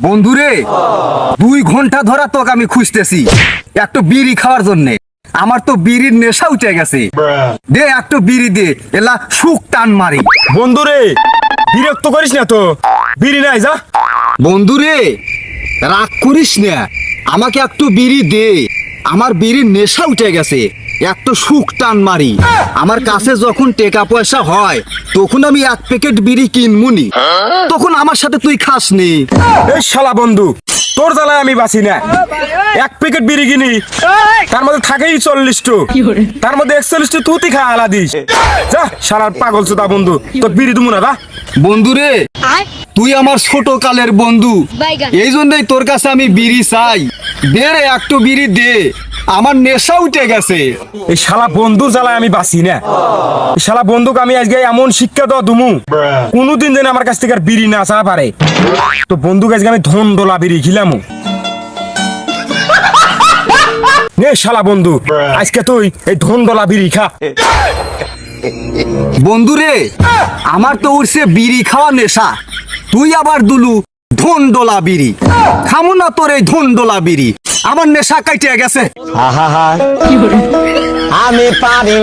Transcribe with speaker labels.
Speaker 1: বন্ধুরে দুই ঘণ্টা ধরা তোকে আমি খুঁজতেছি একটু বিড়ি খাওয়ার জন্যে। আমার তো বিড়ির নেশা উঠে গেছে। দে একটু বিড়ি দে এলা সুখ টান মারি।
Speaker 2: বন্ধুরে বিরক্ত করিস না তো। বিড়ি নাই যা।
Speaker 1: বন্ধুরে রাগ করিস না। আমাকে একটু বিড়ি দে। আমার বিড়ির নেশা উঠে গেছে। একটু সুখ টান মারি। আমার কাছে যখন টাকা পয়সা হয় তখন আমি এক প্যাকেট বিড়ি কিনমুনি। তখন আমার সাথে তুই খাস নি
Speaker 2: এই শালা বন্ধু তোর জ্বালায় আমি বাঁচি না। এক প্যাকেট বিড়ি কিনি তার মধ্যে থাকেই চল্লিশ টু তার মধ্যে একচল্লিশ টু তুই খা আলা দিস। যা শালার পাগল চোদা বন্ধু তোর বিড়ি দুমু না দা
Speaker 1: বন্ধুরে তুই আমার ছোট কালের বন্ধু। এই জন্যই তোর কাছে আমি বিড়ি চাই। দে রে একটু বিড়ি দে। আমার নেশা উঠে গেছে।
Speaker 2: এই শালা বন্ধুর জ্বালায় আমি বাঁচি না। এই শালা বন্ধুকে আমি আজকে এমন শিক্ষা দেওয়া দুমু। কোনোদিন যেন আমার কাছ থেকে আর বিড়ি না আসা পারে। তো বন্ধুকে আজকে আমি ধন ডোলা বিড়ি খিলামু। নে শালা বন্ধু আজকে তুই এই ধন ডোলা বিড়ি খা।
Speaker 1: বন্ধুরে আমার তো উঠছে বিড়ি খাওয়া নেশা। তুই আবার দুলু। ধনডোলা বিড়ি খামু না তোর এই ধুনডোলা বিড়ি আমার নেশা কাইটে গেছে।
Speaker 3: আমি পারি